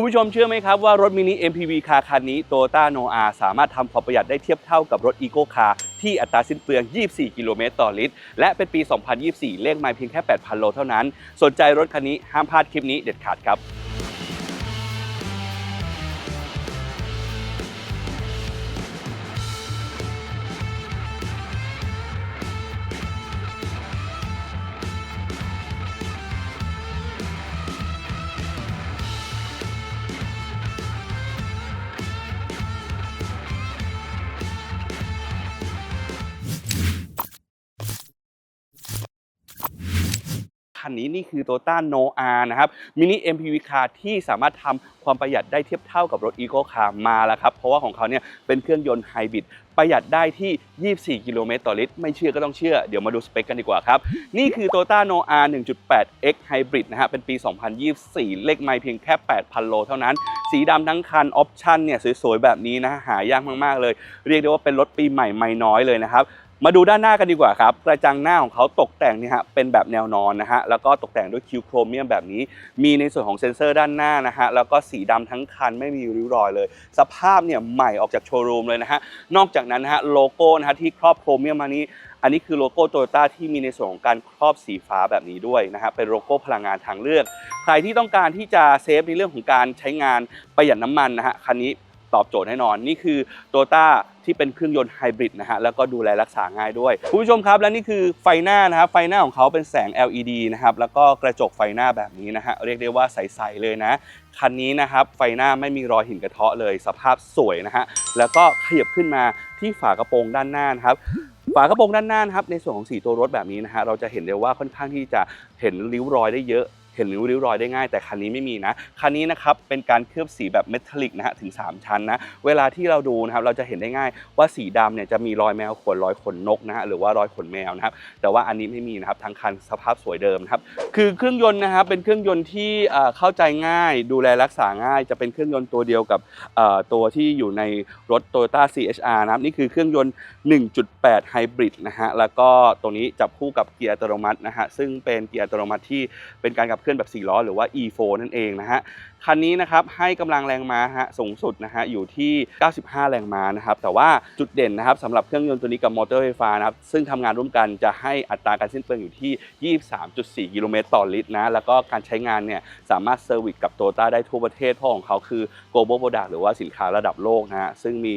คุณผู้ชมเชื่อไหมครับว่ารถมินิ MPV คาร์คันนี้โตต้าโนอาสามารถทำความประหยัดได้เทียบเท่ากับรถอีโก้คาที่อัตราสิ้นเปลือง 24 กิโลเมตรต่อลิตร และเป็นปี 2024 เลขไมล์เพียงแค่ 8,000 โลเท่านั้น สนใจรถคันนี้ห้ามพลาดคลิปนี้เด็ดขาดครับ คันนี้นี่คือ Toyota Noah นะครับมินิ MPV Car ที่สามารถทำความประหยัดได้เทียบเท่ากับรถ Eco Car มาแล้วครับ เพราะว่าของเขาเนี่ยเป็นเครื่องยนต์ไฮบริดประหยัดได้ที่ 24 กิโลเมตรต่อลิตร ไม่เชื่อก็ต้องเชื่อ เดี๋ยวมาดูสเปคกันดีกว่าครับ นี่คือ Toyota Noah 1.8 X Hybrid นะฮะ เป็นปี 2024 เลขไม่เพียงแค่ 8,000 โลเท่านั้น สีดำทั้งคัน ออปชั่นเนี่ยสวยๆ แบบนี้นะ หายากมากๆเลย เรียกได้ว่าเป็นรถปีใหม่ไม่น้อยเลยนะครับ มาดูด้านหน้ากันดีกว่าครับกระจังหน้าของเขาตกแต่งเนี่ยฮะเป็นแบบแนวนอนนะฮะแล้วก็ตกแต่งด้วยคิวโครเมียมแบบนี้ มีในส่วนของเซ็นเซอร์ด้านหน้านะฮะแล้วก็สีดำทั้งคันไม่มีริ้วรอยเลย สภาพเนี่ยใหม่ออกจากโชว์รูมเลยนะฮะนอกจากนั้นนะฮะโลโก้นะฮะที่ครอบโครเมียมมานี้อันนี้คือโลโก้โตโยต้าที่มีในส่วนของการครอบสีฟ้าแบบนี้ด้วยนะฮะเป็นโลโก้พลังงานทางเลือก ใครที่ต้องการที่จะเซฟในเรื่องของการใช้งานประหยัดน้ำมันนะฮะคันนี้ ตอบโจทย์แน่นอน นี่คือโตต้าที่เป็นเครื่องยนต์ไฮบริดนะฮะแล้วก็ดูแลรักษาง่ายด้วยคุณผู้ชมครับและนี่คือไฟหน้านะครับไฟหน้าของเขาเป็นแสง LED นะครับแล้วก็กระจกไฟหน้าแบบนี้นะฮะเรียกได้ว่าใสๆเลยนะคันนี้นะครับไฟหน้าไม่มีรอยหินกระเทาะเลยสภาพสวยนะฮะแล้วก็ขยับขึ้นมาที่ฝากระโปรงด้านหน้านะครับฝากระโปรงด้านหน้านะครับในส่วนของสีตัวรถแบบนี้นะฮะเราจะเห็นได้ว่าค่อนข้างที่จะเห็นริ้วรอยได้เยอะ เห็นริ้วริ้วรอยได้ง่าย แต่คันนี้ไม่มีนะ คันนี้นะครับเป็นการเคลือบสีแบบเมทัลลิกนะฮะถึง 3 ชั้นนะ เวลาที่เราดูนะครับเราจะเห็นได้ง่ายว่าสีดำเนี่ยจะมีรอยแมวขนรอยขนนกนะฮะหรือว่ารอยขนแมวนะครับแต่ว่าอันนี้ไม่มีนะครับทั้งคันสภาพสวยเดิมนะครับคือเครื่องยนต์นะครับเป็นเครื่องยนต์ที่เข้าใจง่าย ดูแลรักษาง่าย จะเป็นเครื่องยนต์ตัวเดียวกับตัวที่อยู่ในรถ Toyota CHR นะครับนี่คือเครื่องยนต์ 1.8 Hybrid นะฮะแล้วก็ตัวนี้จับคู่กับเกียร์อัตโนมัตินะฮะซึ่งเป็นเกียร์อัตโนมัติที่เป็นการขับลื่อนแบบ4ล้อหรือว่า E4 นั่นเองนะฮะคันนี้นะครับให้กำลังแรงม้าฮะสูงสุดนะฮะอยู่ที่ 95 แรงม้านะครับแต่ว่าจุดเด่นนะครับสำหรับเครื่องยนต์ตัวนี้กับมอเตอร์ไฟฟ้านะครับซึ่งทำงานร่วมกันจะให้อัตราการสิ้นเปลืองอยู่ที่ 23.4 กิโลเมตรต่อลิตรนะแล้วก็การใช้งานเนี่ยสามารถเซอร์วิสกับโตต้าได้ทั่วประเทศเพราะของเขาคือ global product หรือว่าสินค้าระดับโลกนะฮะซึ่งมี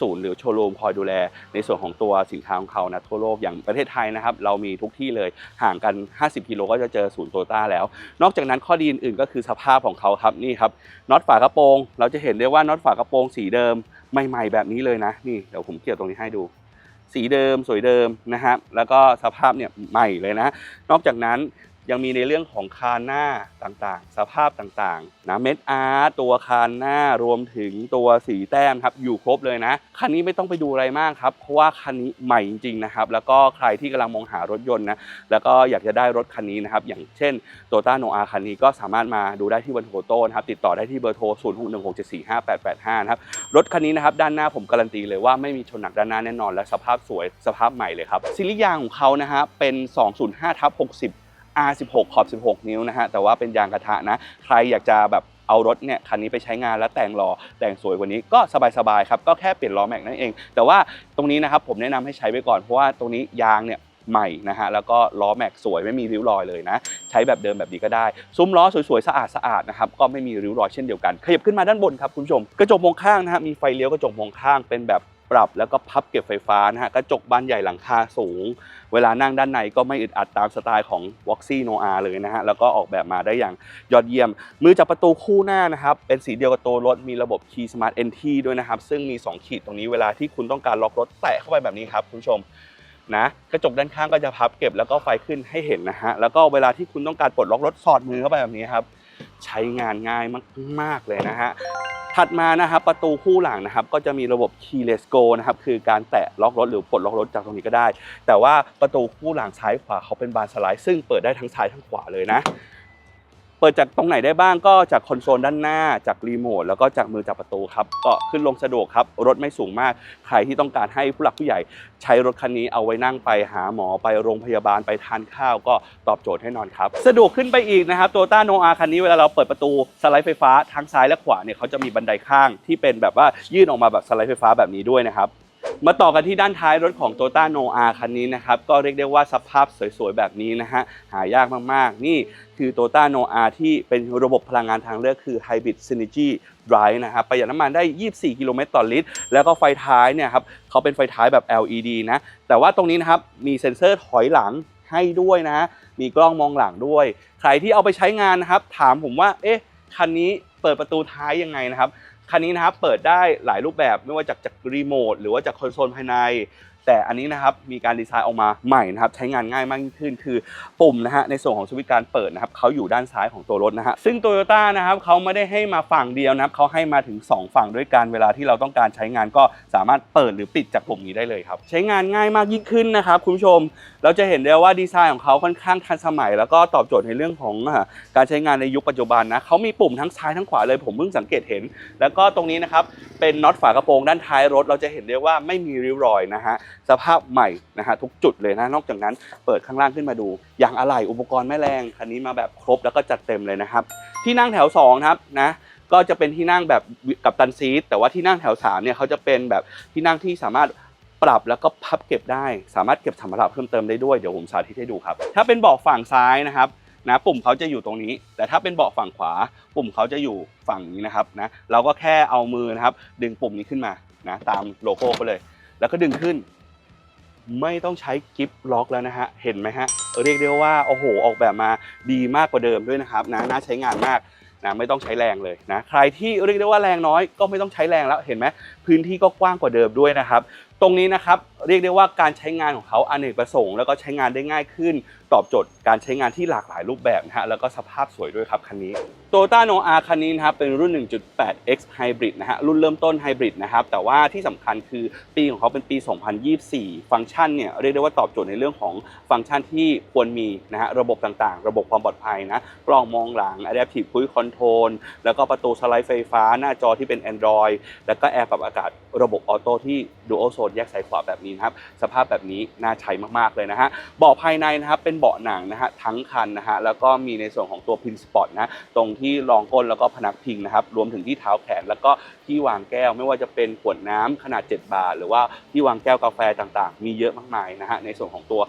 ศูนย์หรือโชว์รูมคอยดูแล ในส่วนของตัวสินค้าของเขานะทั่วโลกอย่างประเทศไทยนะครับ เรามีทุกที่เลยห่างกัน 50 กิโลก็จะเจอศูนย์โตต้าแล้ว นอกจากนั้นข้อดีอื่นๆก็คือสภาพของเขาครับนี่ครับน็อตฝากระโปรง เราจะเห็นได้ว่าน็อตฝากระโปรงสีเดิมใหม่ ๆ แบบนี้เลยนะนี่เดี๋ยวผมเกี่ยวตรงนี้ให้ดูสีเดิมสวยเดิมนะฮะแล้วก็สภาพเนี่ยใหม่เลยนะ นอกจากนั้น ยังมีในเรื่องของคานหน้าต่างๆ สภาพต่างๆนะเม็ดอาร์ตตัวคานหน้ารวมถึงตัวสีแต้มครับอยู่ครบเลยนะ คันนี้ไม่ต้องไปดูอะไรมากครับ เพราะว่าคันนี้ใหม่จริงๆนะครับ แล้วก็ใครที่กำลังมองหารถยนต์นะแล้วก็อยากจะได้รถคันนี้นะครับ อย่างเช่นโตต้าโนอาคันนี้ก็สามารถมาดูได้ที่วันโฟโต้นะครับติดต่อได้ที่เบอร์โทร 0 6 1 6 7 4 5 8 8 5นะครับรถคันนี้นะครับด้านหน้าผมการันตีเลยว่าไม่มีชนหนักด้านหน้าแน่นอน และสภาพสวยสภาพใหม่เลยครับซีรีส์ยางของเขานะฮะเป็น 205ทับ60 R16 ขอบ 16 นิ้วนะฮะ แต่ว่าเป็นยางกระทะนะ ใครอยากจะแบบเอารถเนี่ยคันนี้ไปใช้งานแล้วแต่งหล่อแต่งสวยกว่านี้ก็สบายๆครับ ก็แค่เปลี่ยนล้อแม็กนั่นเอง แต่ว่าตรงนี้นะครับผมแนะนำให้ใช้ไว้ก่อน เพราะว่าตรงนี้ยางเนี่ยใหม่นะฮะแล้วก็ล้อแม็กสวยไม่มีริ้วรอยเลยนะ ใช้แบบเดิมแบบนี้ก็ได้ ซุ้มล้อสวยๆสะอาดๆนะครับก็ไม่มีริ้วรอยเช่นเดียวกัน ขยับขึ้นมาด้านบนครับคุณผู้ชม กระจกมองข้างนะฮะมีไฟเลี้ยวกระจกมองข้างเป็นแบบ ปรับแล้วก็พับเก็บไฟฟ้านะฮะกระจกบานใหญ่หลังคาสูง เวลานั่งด้านในก็ไม่อึดอัดตามสไตล์ของ v o x y Noir เลยนะฮะแล้วก็ออกแบบมาได้อย่างยอดเยี่ยม มือจับประตูคู่หน้านะครับเป็นสีเดียวกับตัวรถมีระบบ Key Smart Entry ด้วยนะครับ ซึ่งมี 2 ขีดตรงนี้เวลาที่คุณต้องการล็อกรถแตะเข้าไปแบบนี้ครับคุณผู้ชมนะกระจกด้านข้างก็จะพับเก็บแล้วก็ไฟขึ้นให้เห็นนะฮะแล้วก็เวลาที่คุณต้องการปลดล็อกรถสอดมือเข้าไปแบบนี้ครับใช้งานง่ายมากๆเลยนะฮะ ถัดมานะครับประตูคู่หลังนะครับก็จะมีระบบ keyless go นะครับคือการแตะล็อกรถหรือปลดล็อกรถจากตรงนี้ก็ได้ แต่ว่าประตูคู่หลังซ้ายขวาเขาเป็นบานสไลด์ซึ่งเปิดได้ทั้งซ้ายทั้งขวาเลยนะ ปิดจากตรงไหนได้บ้างก็จากคอนโซลด้านหน้าจากรีโมทแล้วก็จากมือจับประตูครับก็ขึ้นลงสะดวกครับรถไม่สูงมาก ใครที่ต้องการให้ผู้หลักผู้ใหญ่ ใช้รถคันนี้เอาไว้นั่งไปหาหมอไปโรงพยาบาลไปทานข้าวก็ตอบโจทย์ให้นอนครับ สะดวกขึ้นไปอีกนะครับโตต้าโนอาคันนี้เวลาเราเปิดประตูสไลด์ไฟฟ้าทั้งซ้ายและขวาเนี่ยเขาจะมีบันไดข้างที่เป็นแบบว่ายื่นออกมาแบบสไลด์ไฟฟ้าแบบนี้ด้วยนะครับ มาต่อกันที่ด้านท้ายรถของ t o y o t a n o r คันนี้นะครับ ก็เรียกได้ว่าสภาพสวยๆ แบบนี้นะฮะ หายากมากๆ นี่คือ t o y o t a n o r ที่เป็นระบบพลังงานทางเลือกคือ Hybrid Synergy Drive นะครับประหยัดน้ำมันได้ 24 กิโลเมตรต่อลิตร แล้วก็ไฟท้ายเนี่ยครับเขาเป็นไฟท้ายแบบ LED นะ แต่ว่าตรงนี้นะครับ มีเซ็นเซอร์ถอยหลังให้ด้วยนะ มีกล้องมองหลังด้วย ใครที่เอาไปใช้งานนะครับ ถามผมว่า เอ๊ะ คันนี้เปิดประตูท้ายยังไงนะครับ คันนี้นะครับเปิดได้หลายรูปแบบไม่ว่าจากจากรีโมทหรือว่าจากคอนโซลภายใน แต่อันนี้นะครับมีการดีไซน์ออกมาใหม่นะครับใช้งานง่ายมากยิ่งขึ้นคือปุ่มนะฮะในส่วนของสวิตช์การเปิดนะครับเขาอยู่ด้านซ้ายของตัวรถนะฮะซึ่งโตโยต้านะครับเขาไม่ได้ให้มาฝั่งเดียวนะครับเขาให้มาถึง 2 ฝั่งด้วยกันเวลาที่เราต้องการใช้งานก็สามารถเปิดหรือปิดจากปุ่มนี้ได้เลยครับใช้งานง่ายมากยิ่งขึ้นนะครับคุณผู้ชมเราจะเห็นได้ว่าดีไซน์ของเขาค่อนข้างทันสมัย แล้วก็ตอบโจทย์ในเรื่องของการใช้งานในยุคปัจจุบันนะเขามีปุ่มทั้งซ้ายทั้งขวาเลยผมเพิ่งสังเกตเห็น แล้วก็ตรงนี้นะครับเป็นน็อตฝากระโปรงด้านท้ายรถ เราจะเห็นได้ว่าไม่มีริ้วรอยนะฮะสภาพใหม่นะฮะทุกจุดเลยนะนอกจากนั้นเปิดข้างล่างขึ้นมาดูยางอะไหล่อุปกรณ์แม่แรงคันนี้มาแบบครบแล้วก็จัดเต็มเลยนะครับ ที่นั่งแถว2ครับนะก็จะเป็นที่นั่งแบบกับตันซีทแต่ว่าที่นั่งแถว3เนี่ยเขาจะเป็นแบบที่นั่งที่สามารถปรับแล้วก็พับเก็บได้สามารถเก็บสัมภาระเพิ่มเติมได้ด้วยเดี๋ยวผมสาธิตให้ดูครับ ถ้าเป็นเบาะฝั่งซ้ายนะครับนะปุ่มเขาจะอยู่ตรงนี้ แต่ถ้าเป็นเบาะฝั่งขวา ปุ่มเขาจะอยู่ฝั่งนี้นะครับนะเราก็แค่เอามือนะครับ ดึงปุ่มนี้ขึ้นมานะตามโลโก้เขาเลย แล้วก็ดึงขึ้น ไม่ต้องใช้กิฟล็อกแล้วนะฮะ เห็นไหมฮะ เรียกได้ว่า โอ้โห ออกแบบมาดีมากกว่าเดิมด้วยนะครับนะน่าใช้งานมากนะไม่ต้องใช้แรงเลยนะ ใครที่เรียกได้ว่าแรงน้อยก็ไม่ต้องใช้แรงแล้วเห็นไหมพื้นที่ก็กว้างกว่าเดิมด้วยนะครับ ตรงนี้นะครับเรียกได้ว่าการใช้งานของเขาอเนกประสงค์แล้วก็ใช้งานได้ง่ายขึ้น ตอบโจทย์การใช้งานที่หลากหลายรูปแบบนะฮะแล้วก็สภาพสวยด้วยครับคันนี้ t o y o t a n o r คันนี้นะครับเป็นรุ่น 1.8x Hybrid นะฮะรุ่นเริ่มต้น Hybrid นะครับแต่ว่าที่สำคัญคือปีของเขาเป็นปี 2024 ฟังก์ชันเนี่ยเรียกได้ว่าตอบโจทย์ในเรื่องของฟังก์ชันที่ควรมีนะฮะระบบต่างๆ ระบบความปลอดภัยนะกล้องมองหลัง Adaptive Cruise Control แล้วก็ประตูสไลด์ไฟฟ้า หน้าจอที่เป็น Android แล้วก็แอร์ปรับอากาศระบบออโต้ที่ Dual Zone แยกซ้ายขวาแบบนี้นะครับสภาพแบบนี้น่าใช้มากๆเลยนะฮะบาะภายในนะครับเป็นเบาะหนังนะฮะทั้งคันนะฮะแล้วก็มีในส่วนของตัวพินสปอตนะตรงที่รองก้นแล้วก็พนักพิงนะครับรวมถึงที่เท้าแขนแล้วก็ที่วางแก้วไม่ว่าจะเป็นขวดน้ำขนาด 7 บาท หรือว่าที่วางแก้วกาแฟต่างๆ มีเยอะมากมายนะฮะในส่วนของตัว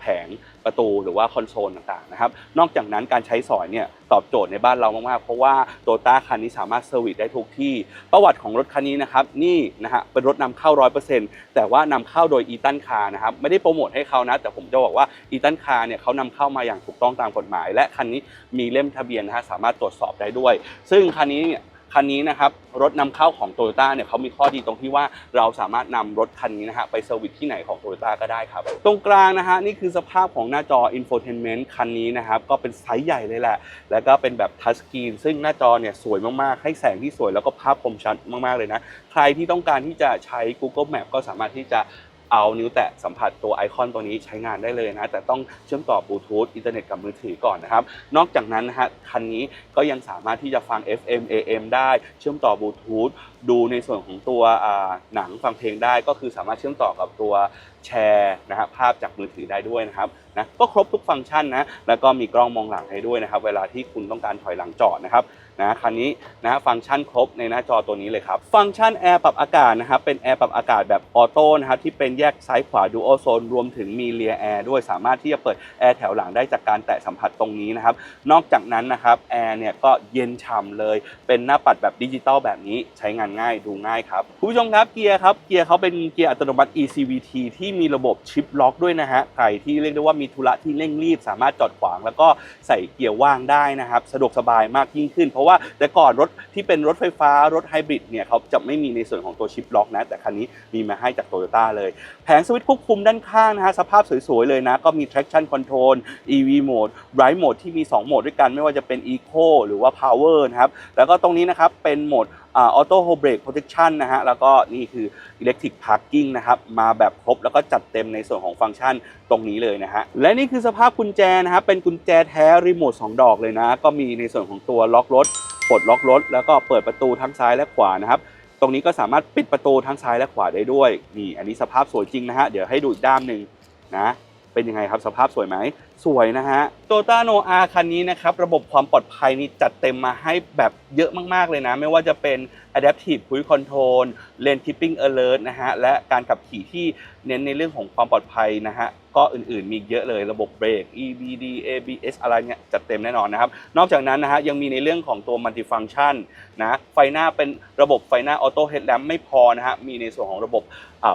แผง ประตูหรือว่าคอนโซลต่างๆนะครับนอกจากนั้นการใช้สอยเนี่ยตอบโจทย์ในบ้านเรามากๆ เพราะว่าโตต้าคันนี้สามารถเซอร์วิสได้ทุกที่ ประวัติของรถคันนี้นะครับนี่นะฮะเป็นรถนำเข้า100%แต่ว่านำเข้าโดยอีตันคาร์นะครับไม่ได้โปรโมทให้เขานะ แต่ผมจะบอกว่าอีตันคาร์เนี่ยเขานำเข้ามาอย่างถูกต้องตามกฎหมาย และคันนี้มีเล่มทะเบียนนะฮะสามารถตรวจสอบได้ด้วย ซึ่งคันนี้เนี่ย คันนี้นะครับรถนำเข้าของโตโยต้าเนี่ยเขามีข้อดีตรงที่ว่าเราสามารถนำรถคันนี้นะฮะไปเซอร์วิสที่ไหนของโตโยต้าก็ได้ครับ ตรงกลางนะฮะนี่คือสภาพของหน้าจอ infotainment คันนี้นะครับก็เป็นไซส์ใหญ่เลยแหละ แล้วก็เป็นแบบทัชสกรีนซึ่งหน้าจอเนี่ยสวยมากๆ ให้แสงที่สวยแล้วก็ภาพคมชัดมากๆเลยนะ ใครที่ต้องการที่จะใช้ Google Map ก็สามารถที่จะ เอานิ้วแตะสัมผัสตัวไอคอนตัวนี้ใช้งานได้เลยนะแต่ต้องเชื่อมต่อบลูทูธอินเทอร์เน็ตกับมือถือก่อนนะครับนอกจากนั้นนะฮะคันนี้ก็ยังสามารถที่จะฟัง FM AM ได้เชื่อมต่อบลูทูธดูในส่วนของตัวหนังฟังเพลงได้ก็คือสามารถเชื่อมต่อกับตัวแชร์นะฮะภาพจากมือถือได้ด้วยนะครับนะก็ครบทุกฟังก์ชันนะแล้วก็มีกล้องมองหลังให้ด้วยนะครับ เวลาที่คุณต้องการถอยหลังจอดนะครับนะคันนี้นะฟังก์ชันครบในหน้าจอตัวนี้เลยครับ ฟังก์ชันแอร์ปรับอากาศนะครับเป็นแอร์ปรับอากาศแบบออโต้นะครับที่เป็นแยกซ้ายขวาดูโอโซนรวมถึงมีเลียแอร์ด้วยสามารถที่จะเปิดแอร์แถวหลังได้จากการแตะสัมผัสตรงนี้นะครับ นอกจากนั้นนะครับแอร์เนี่ยก็เย็นฉ่ำเลยเป็นหน้าปัดแบบดิจิตอลแบบนี้ใช้งานง่ายดูง่ายครับคุณผู้ชมครับเกียร์ครับเกียร์เขาเป็นเกียร์อัตโนมัติ ECVT ที่มีระบบชิปล็อกด้วยนะฮะใครที่เรียกได้ว่ามีธุระที่เร่งรีบ สามารถจอดขวางแล้วก็ใส่เกียร์ว่างได้นะครับสะดวกสบายมากยิ่งขึ้น เพราะว่าแต่ก่อนรถที่เป็นรถไฟฟ้ารถไฮบริดเนี่ยเขาจะไม่มีในส่วนของตัวชิปล็อกนะแต่คันนี้มีมาให้จากโตโยต้าเลยแผงสวิตช์ควบคุมด้านข้างนะฮะสภาพสวยๆเลยนะก็มี traction control EV mode drive mode ที่มี 2 โหมดด้วยกันไม่ว่าจะเป็น eco หรือว่า power นะครับแล้วก็ตรงนี้นะครับเป็นโหมดออโต้โฮเบรกโปรเทคชันนะฮะแล้วก็นี่คืออิเล็กทริกพาร์กิ้งนะครับมาแบบครบแล้วก็จัดเต็มในส่วนของฟังก์ชันตรงนี้เลยนะฮะและนี่คือสภาพกุญแจนะครับเป็นกุญแจแท้รีโมท2ดอกเลยนะ ก็มีในส่วนของตัวล็อกรถปลดล็อกรถ แล้วก็เปิดประตูทั้งซ้ายและขวานะครับตรงนี้ก็สามารถปิดประตูทั้งซ้ายและขวาได้ด้วยนี่อันนี้สภาพสวยจริงนะฮะเดี๋ยวให้ดูอีกด้านหนึ่งนะ เป็นยังไงครับสภาพสวยไหม สวยนะฮะ t o y o t a Noah คันนี้นะครับ ระบบความปลอดภัยนี่จัดเต็มมาให้แบบเยอะมากๆเลยนะ ไม่ว่าจะเป็น Adaptive Cruise Control Lane Keeping Alert นะฮะ และการขับขี่ที่เน้นในเรื่องของความปลอดภัยนะฮะ ก็อื่นๆมีเยอะเลยระบบเบรก EBD ABS อะไรเนี่ยจัดเต็มแน่นอนนะครับ นอกจากนั้นนะฮะยังมีในเรื่องของตัว Multifunction นะไฟหน้าเป็นระบบไฟหน้า Auto Headlamp ไม่พอนะฮะมีในส่วนของระบบ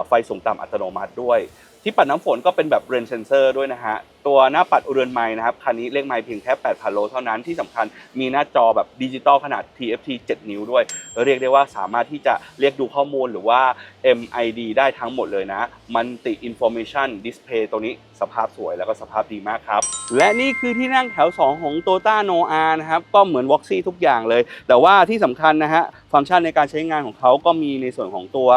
ไฟสูงต่ำอัตโนมัติด้วย ที่ปัดน้ำฝนก็เป็นแบบเรนเซนเซอร์ด้วยนะฮะ ตัวหน้าปัดเรือนไม้นะครับคันนี้เลขไม้เพียงแค่ 8,000 โลเท่านั้นที่สำคัญมีหน้าจอแบบดิจิตอลขนาด TFT 7 นิ้วด้วย เรียกได้ว่าสามารถที่จะเรียกดูข้อมูลหรือว่า MID ได้ทั้งหมดเลยนะ Multi Information Display ตัวนี้สภาพสวยแล้วก็สภาพดีมากครับ และนี่คือที่นั่งแถว 2 ของ t o y o t a n o a นะครับก็เหมือน v o x y ทุกอย่างเลย แต่ว่าที่สำคัญนะฮะฟังก์ชันในการใช้งานของเขาก็มีในส่วนของตัว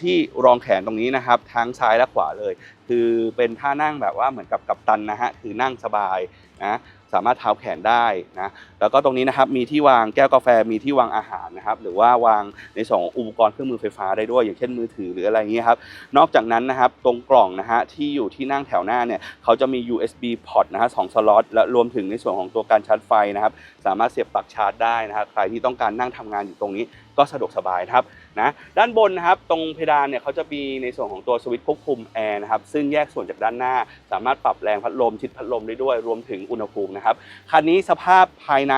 ที่รองแขนตรงนี้นะครับทั้งซ้ายและขวาเลย คือเป็นท่านั่งแบบว่าเหมือนกับกัปตันนะฮะคือนั่งสบายนะสามารถเท้าแขนได้นะแล้วก็ตรงนี้นะครับมีที่วางแก้วกาแฟมีที่วางอาหารนะครับหรือว่าวางในส่วนของอุปกรณ์เครื่องมือไฟฟ้าได้ด้วย อย่างเช่นมือถือหรืออะไรอย่างเงี้ยครับนอกจากนั้นนะครับตรงกล่องนะฮะที่อยู่ที่นั่งแถวหน้าเนี่ยเขาจะมี USB port นะฮะสองสล็อตและรวมถึงในส่วนของตัวการชาร์จไฟนะครับสามารถเสียบปลั๊กชาร์จได้นะครับใครที่ต้องการนั่งทำงานอยู่ตรงนี้ก็สะดวกสบายนะครับ นะด้านบนนะครับตรงเพดานเนี่ยเขาจะมีในส่วนของตัวสวิตช์ควบคุมแอร์นะครับซึ่งแยกส่วนจากด้านหน้า สามารถปรับแรงพัดลมชิดพัดลมได้ด้วยรวมถึงอุณหภูมินะครับคันนี้สภาพภายใน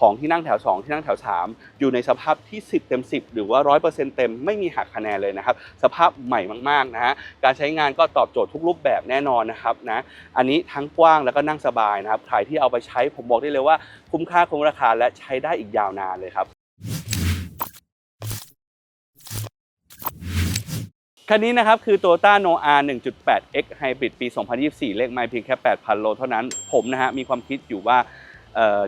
ของที่นั่งแถว 2 ที่นั่งแถว 3 อยู่ในสภาพที่ 10 เต็ม 10 หรือว่า 100%เต็มไม่มีหักคะแนนเลยนะครับสภาพใหม่มากๆนะฮะการใช้งานก็ตอบโจทย์ทุกรูปแบบแน่นอนนะครับนะอันนี้ทั้งกว้างแล้วก็นั่งสบายนะครับใครที่เอาไปใช้ผมบอกได้เลยว่าคุ้มค่าคุ้มราคาและใช้ได้อีกยาวนานเลยครับ คันนี้นะครับคือ Toyota n o a 1.8 X Hybrid ปี 2024 เลขไม่เพียงแค่ 8,000 โลเท่านั้น ผมนะฮะมีความคิดอยู่ว่า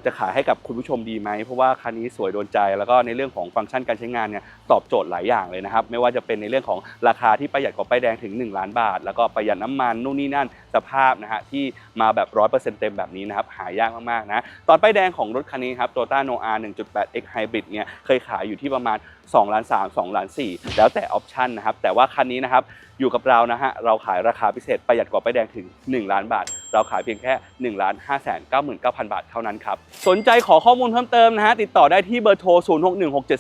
จะขายให้กับคุณผู้ชมดีไหม เพราะว่าคันนี้สวยโดนใจ แล้วก็ในเรื่องของฟังก์ชันการใช้งานเนี่ยตอบโจทย์หลายอย่างเลยนะครับ ไม่ว่าจะเป็นในเรื่องของราคาที่ประหยัดกว่าป้ายแดงถึง 1 ล้านบาท แล้วก็ประหยัดน้ำมันนู่นนี่นั่น สภาพนะฮะที่มาแบบ 100%เต็มแบบนี้นะครับหายากมากๆนะตอนป้ายแดงของรถคันนี้ครับ Toyota Noah 1.8 X Hybrid เนี่ยเคยขายอยู่ที่ประมาณ2ล้าน3 2ล้าน4แล้วแต่ออปชันนะครับแต่ว่าคันนี้นะครับอยู่กับเรานะฮะเราขายราคาพิเศษประหยัดกว่าป้ายแดงถึง 1 ล้านบาท เราขายเพียงแค่1ล้าน5แสน99,000 บาทเท่านั้นครับสนใจขอข้อมูลเพิ่มเติมนะฮะติดต่อได้ที่เบอร์โทร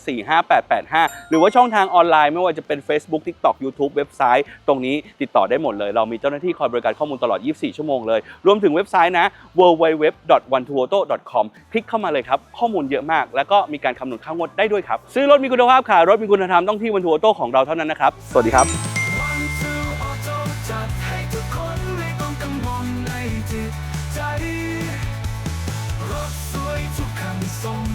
0616745885 หรือว่าช่องทางออนไลน์ไม่ว่าจะเป็น Facebook TikTok YouTube เว็บไซต์ ตรงนี้ติดต่อได้หมดเลย เรามีเจ้าหน้าที่คอยบริการข้อมูลตลอด 24 ชั่วโมงเลย รวมถึงเว็บไซต์นะ www.120auto.com คลิกเข้ามาเลยครับ ข้อมูลเยอะมาก แล้วก็มีการคำนวณค่างวดได้ด้วยครับ ซื้อรถมีคุณภาพขายรถมีคุณธรรมต้องที่วันทัวโต้ของเราเท่านั้นนะครับ สวัสดีครับ ส่ง